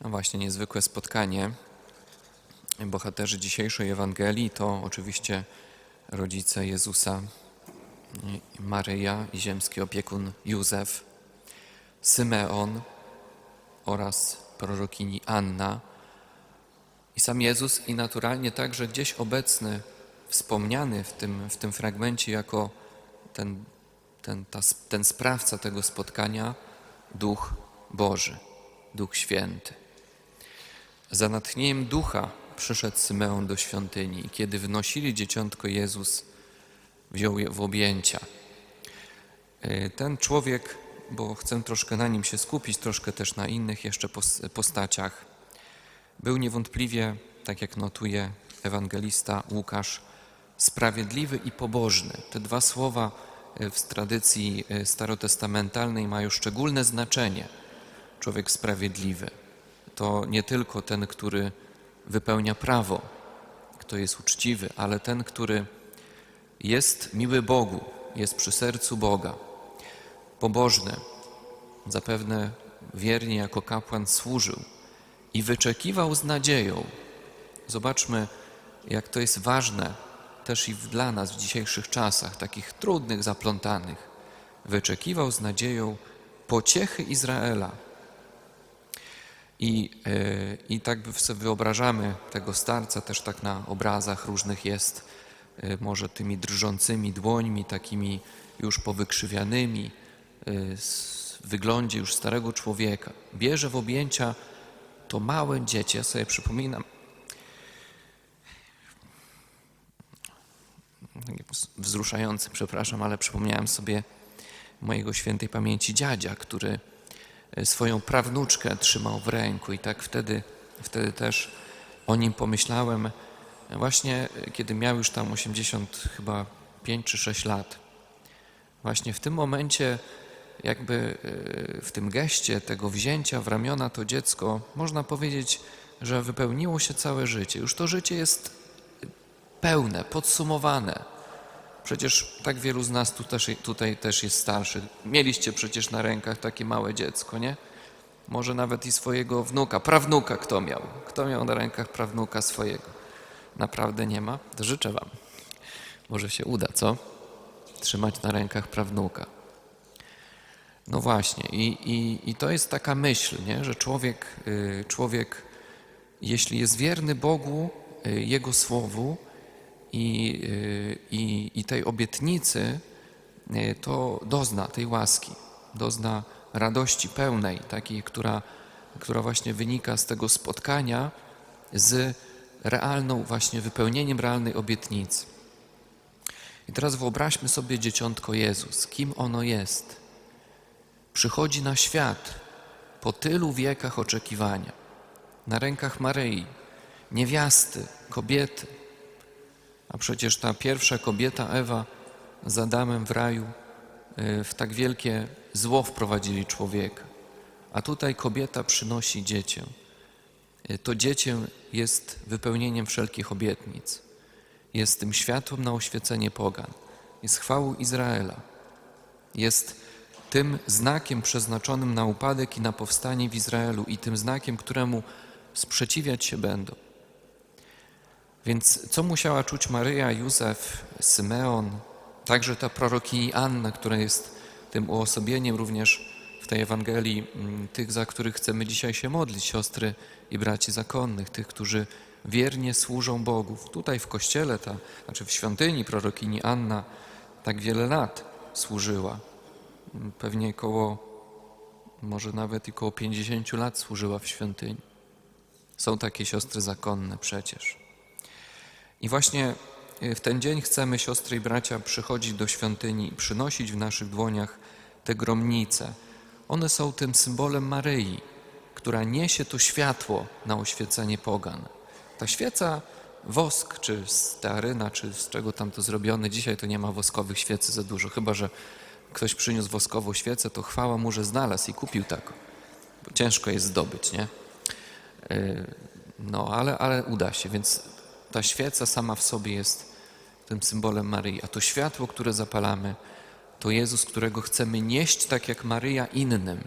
No właśnie, niezwykłe spotkanie. Bohaterzy dzisiejszej Ewangelii to oczywiście rodzice Jezusa, Maryja i ziemski opiekun Józef, Symeon oraz prorokini Anna i sam Jezus i naturalnie także gdzieś obecny, wspomniany w tym, w tym fragmencie jako ten, ten, ta, ten sprawca tego spotkania, Duch Boży, Duch Święty. Za natchnieniem ducha przyszedł Symeon do świątyni i kiedy wnosili dzieciątko Jezus, wziął je w objęcia. E, Ten człowiek, bo chcę troszkę na nim się skupić, troszkę też na innych jeszcze pos- postaciach, był niewątpliwie, tak jak notuje ewangelista Łukasz, sprawiedliwy i pobożny. Te dwa słowa e, w tradycji e, starotestamentalnej mają szczególne znaczenie. Człowiek sprawiedliwy to nie tylko ten, który wypełnia prawo, kto jest uczciwy, ale ten, który jest miły Bogu, jest przy sercu Boga, pobożny, zapewne wiernie jako kapłan służył i wyczekiwał z nadzieją. Zobaczmy, jak to jest ważne też i dla nas w dzisiejszych czasach, takich trudnych, zaplątanych. Wyczekiwał z nadzieją pociechy Izraela. I, e, I tak sobie wyobrażamy tego starca, też tak na obrazach różnych jest, e, może tymi drżącymi dłońmi, takimi już powykrzywianymi, e, w wyglądzie już starego człowieka. Bierze w objęcia to małe dziecię. Ja sobie przypominam, takie wzruszające, przepraszam, ale przypomniałem sobie mojego świętej pamięci dziadzia, który swoją prawnuczkę trzymał w ręku i tak wtedy, wtedy też o nim pomyślałem właśnie e, kiedy miał już tam 80 chyba 5 czy 6 lat. Właśnie w tym momencie jakby e, w tym geście tego wzięcia w ramiona to dziecko można powiedzieć, że wypełniło się całe życie. Już to życie jest pełne, podsumowane. Przecież tak wielu z nas tu też, tutaj też jest starszych. Mieliście przecież na rękach takie małe dziecko, nie? Może nawet i swojego wnuka, prawnuka kto miał? Kto miał na rękach prawnuka swojego? Naprawdę nie ma? To życzę wam. Może się uda, co? Trzymać na rękach prawnuka. No właśnie, i, i, i to jest taka myśl, nie? że człowiek, y, człowiek, jeśli jest wierny Bogu, y, Jego Słowu i, y, i, i tej obietnicy, y, to dozna tej łaski, dozna radości pełnej, takiej, która, która właśnie wynika z tego spotkania z realną, właśnie wypełnieniem realnej obietnicy. I teraz wyobraźmy sobie dzieciątko Jezus, kim ono jest przychodzi na świat po tylu wiekach oczekiwania, na rękach Maryi, niewiasty, kobiety. A przecież ta pierwsza kobieta, Ewa, z Adamem w raju y, w tak wielkie zło wprowadzili człowieka. A tutaj kobieta przynosi dziecię. Y, To dziecię jest wypełnieniem wszelkich obietnic. Jest tym światłem na oświecenie pogan. Jest chwałą Izraela. Jest tym znakiem przeznaczonym na upadek i na powstanie w Izraelu i tym znakiem, któremu sprzeciwiać się będą. Więc co musiała czuć Maryja, Józef, Symeon, także ta prorokini Anna, która jest tym uosobieniem również w tej Ewangelii mm, tych, za których chcemy dzisiaj się modlić, siostry i braci zakonnych, tych, którzy wiernie służą Bogu. Tutaj w kościele, ta, znaczy w świątyni prorokini Anna tak wiele lat służyła pewnie koło, może nawet i koło 50 lat służyła w świątyni. Są takie siostry zakonne przecież. I właśnie y, w ten dzień chcemy, siostry i bracia, przychodzić do świątyni i przynosić w naszych dłoniach te gromnice. One są tym symbolem Maryi, która niesie to światło na oświecenie pogan. Ta świeca, wosk, czy staryna, czy z czego tam to zrobione, dzisiaj to nie ma woskowych świecy za dużo, chyba że ktoś przyniósł woskową świecę, to chwała mu, że znalazł i kupił taką. Bo ciężko jest zdobyć, nie? Yy, No, ale, ale uda się, więc ta świeca sama w sobie jest tym symbolem Maryi, a to światło, które zapalamy, to Jezus, którego chcemy nieść tak jak Maryja innym.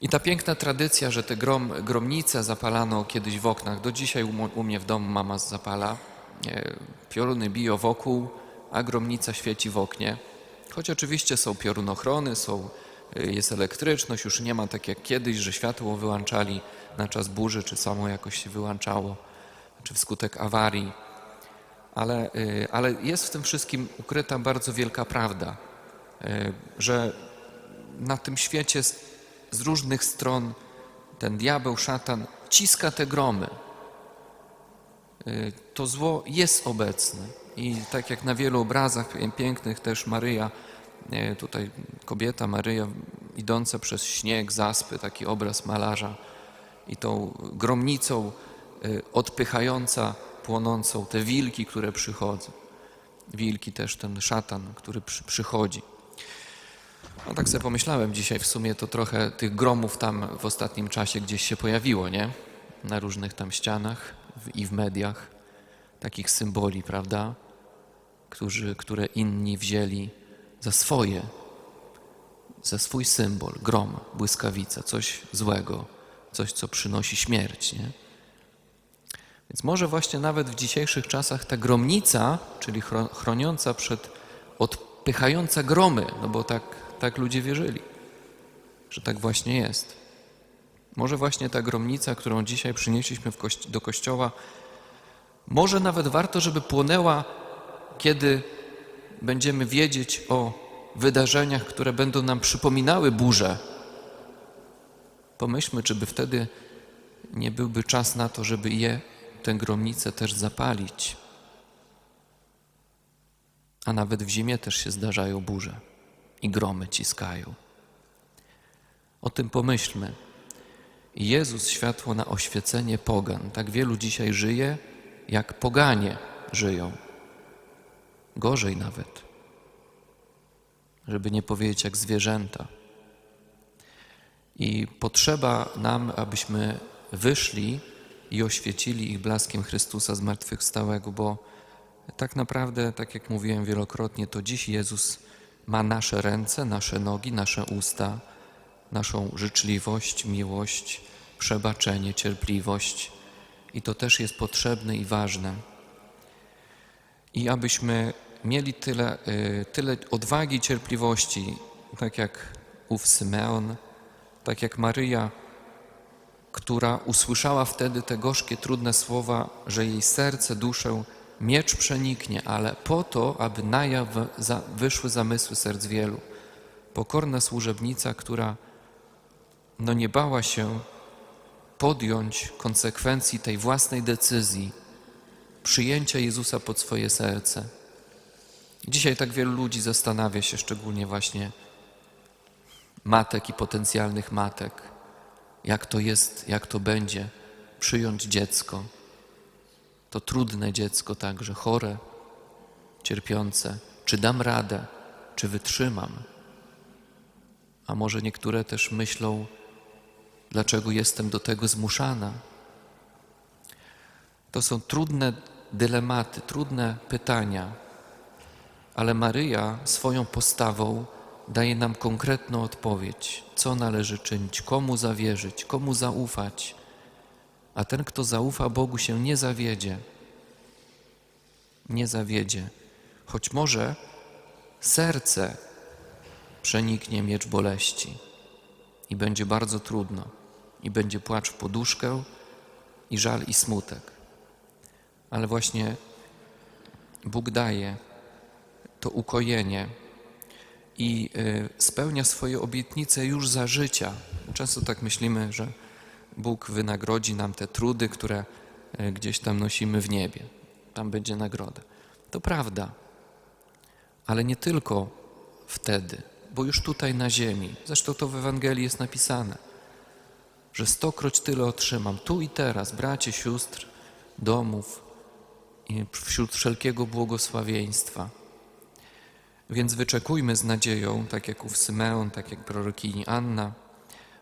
I ta piękna tradycja, że te grom, gromnice zapalano kiedyś w oknach, do dzisiaj u, u mnie w domu mama zapala. Pioruny biją wokół, a gromnica świeci w oknie. Choć oczywiście są piorunochrony, są, e, jest elektryczność, już nie ma tak jak kiedyś, że światło wyłączali na czas burzy, czy samo jakoś się wyłączało, czy wskutek awarii. Ale, y, ale jest w tym wszystkim ukryta bardzo wielka prawda, y, że na tym świecie z, różnych stron ten diabeł, szatan ciska te gromy. Y, To zło jest obecne i tak jak na wielu obrazach pię- pięknych też Maryja, tutaj kobieta Maryja idąca przez śnieg, zaspy, taki obraz malarza i tą gromnicą odpychająca płonącą te wilki, które przychodzą. Wilki też ten szatan, który przy, przychodzi. No tak sobie pomyślałem dzisiaj w sumie to trochę tych gromów tam w ostatnim czasie gdzieś się pojawiło, nie? Na różnych tam ścianach i w mediach. Takich symboli, prawda? Którzy, które inni wzięli za swoje, za swój symbol. Grom, błyskawica, coś złego, coś co przynosi śmierć, nie? Więc może właśnie nawet w dzisiejszych czasach ta gromnica, czyli chro- chroniąca przed, odpychająca gromy, no bo tak, tak ludzie wierzyli, że tak właśnie jest. Może właśnie ta gromnica, którą dzisiaj przynieśliśmy kości- do kościoła, może nawet warto, żeby płonęła, kiedy będziemy wiedzieć o wydarzeniach, które będą nam przypominały burzę. Pomyślmy, czy by wtedy nie byłby czas na to, żeby je, tę gromnicę też zapalić. A nawet w zimie też się zdarzają burze i gromy ciskają. O tym pomyślmy. Jezus światło na oświecenie pogan. Tak wielu dzisiaj żyje, jak poganie żyją. Gorzej nawet. Żeby nie powiedzieć jak zwierzęta. I potrzeba nam, abyśmy wyszli i oświecili ich blaskiem Chrystusa zmartwychwstałego, bo tak naprawdę, tak jak mówiłem wielokrotnie, to dziś Jezus ma nasze ręce, nasze nogi, nasze usta, naszą życzliwość, miłość, przebaczenie, cierpliwość. I to też jest potrzebne i ważne. I abyśmy mieli tyle, y, tyle odwagi, cierpliwości, tak jak ów Symeon, tak jak Maryja, która usłyszała wtedy te gorzkie, trudne słowa, że jej serce, duszę miecz przeniknie, ale po to, aby na jaw wyszły zamysły serc wielu. Pokorna służebnica, która no nie bała się podjąć konsekwencji tej własnej decyzji, przyjęcia Jezusa pod swoje serce. Dzisiaj tak wielu ludzi zastanawia się, szczególnie właśnie matek i potencjalnych matek, jak to jest, jak to będzie przyjąć dziecko. To trudne dziecko także, chore, cierpiące. Czy dam radę, czy wytrzymam? A może niektóre też myślą, dlaczego jestem do tego zmuszana? To są trudne dylematy, trudne pytania, ale Maryja swoją postawą daje nam konkretną odpowiedź, co należy czynić, komu zawierzyć, komu zaufać. A ten, kto zaufa Bogu, się nie zawiedzie. Nie zawiedzie. Choć może serce przeniknie miecz boleści i będzie bardzo trudno, i będzie płacz w poduszkę, i żal, i smutek. Ale właśnie Bóg daje to ukojenie i y, spełnia swoje obietnice już za życia. Często tak myślimy, że Bóg wynagrodzi nam te trudy, które y, gdzieś tam nosimy w niebie. Tam będzie nagroda. To prawda, ale nie tylko wtedy, bo już tutaj na ziemi, zresztą to w Ewangelii jest napisane, że stokroć tyle otrzymam tu i teraz, bracie, sióstr, domów wśród wszelkiego błogosławieństwa. Więc wyczekujmy z nadzieją, tak jak ów Symeon, tak jak prorokini Anna,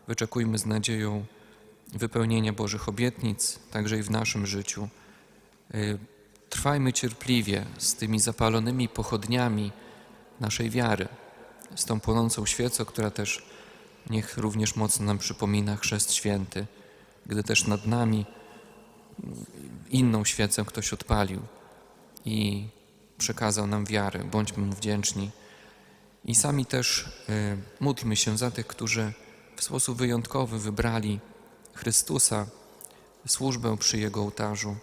wyczekujmy z nadzieją wypełnienia Bożych obietnic, także i w naszym życiu. Y, Trwajmy cierpliwie z tymi zapalonymi pochodniami naszej wiary, z tą płonącą świecą, która też Niech również mocno nam przypomina chrzest święty, gdy też nad nami inną świecę ktoś odpalił i przekazał nam wiarę. Bądźmy mu wdzięczni. I sami też y, módlmy się za tych, którzy w sposób wyjątkowy wybrali Chrystusa, służbę przy Jego ołtarzu,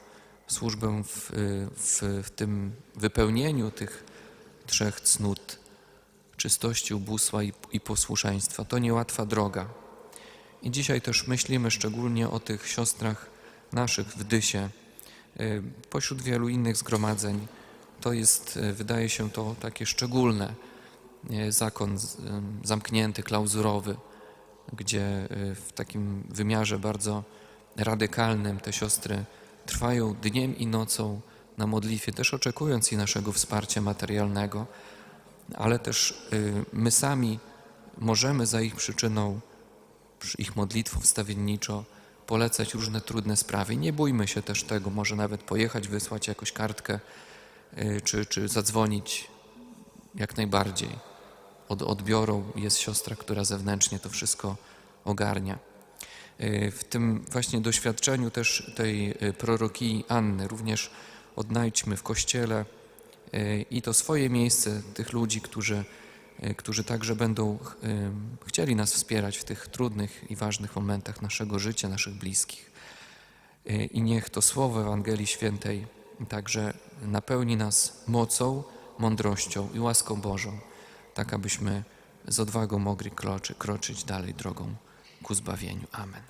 służbę w, y, w, w tym wypełnieniu tych trzech cnót czystości, ubóstwa i, i posłuszeństwa. To niełatwa droga. I dzisiaj też myślimy szczególnie o tych siostrach naszych w Dysie. Y, Pośród wielu innych zgromadzeń to jest, y, wydaje się to takie szczególne, y, zakon ym, zamknięty, klauzurowy, gdzie w takim wymiarze bardzo radykalnym te siostry trwają dniem i nocą na modlitwie, też oczekując i naszego wsparcia materialnego, ale też my sami możemy za ich przyczyną, przy ich modlitwą wstawienniczo polecać różne trudne sprawy. Nie bójmy się też tego, może nawet pojechać, wysłać jakąś kartkę, czy, czy zadzwonić jak najbardziej. Od odbiorą jest siostra, która zewnętrznie to wszystko ogarnia. Y, W tym właśnie doświadczeniu też tej y, proroki Anny również odnajdźmy w Kościele y, i to swoje miejsce tych ludzi, którzy, y, którzy także będą ch- y, chcieli nas wspierać w tych trudnych i ważnych momentach naszego życia, naszych bliskich. Y, I niech to słowo Ewangelii Świętej także napełni nas mocą, mądrością i łaską Bożą, tak abyśmy z odwagą mogli kroczy, kroczyć dalej drogą ku zbawieniu. Amen.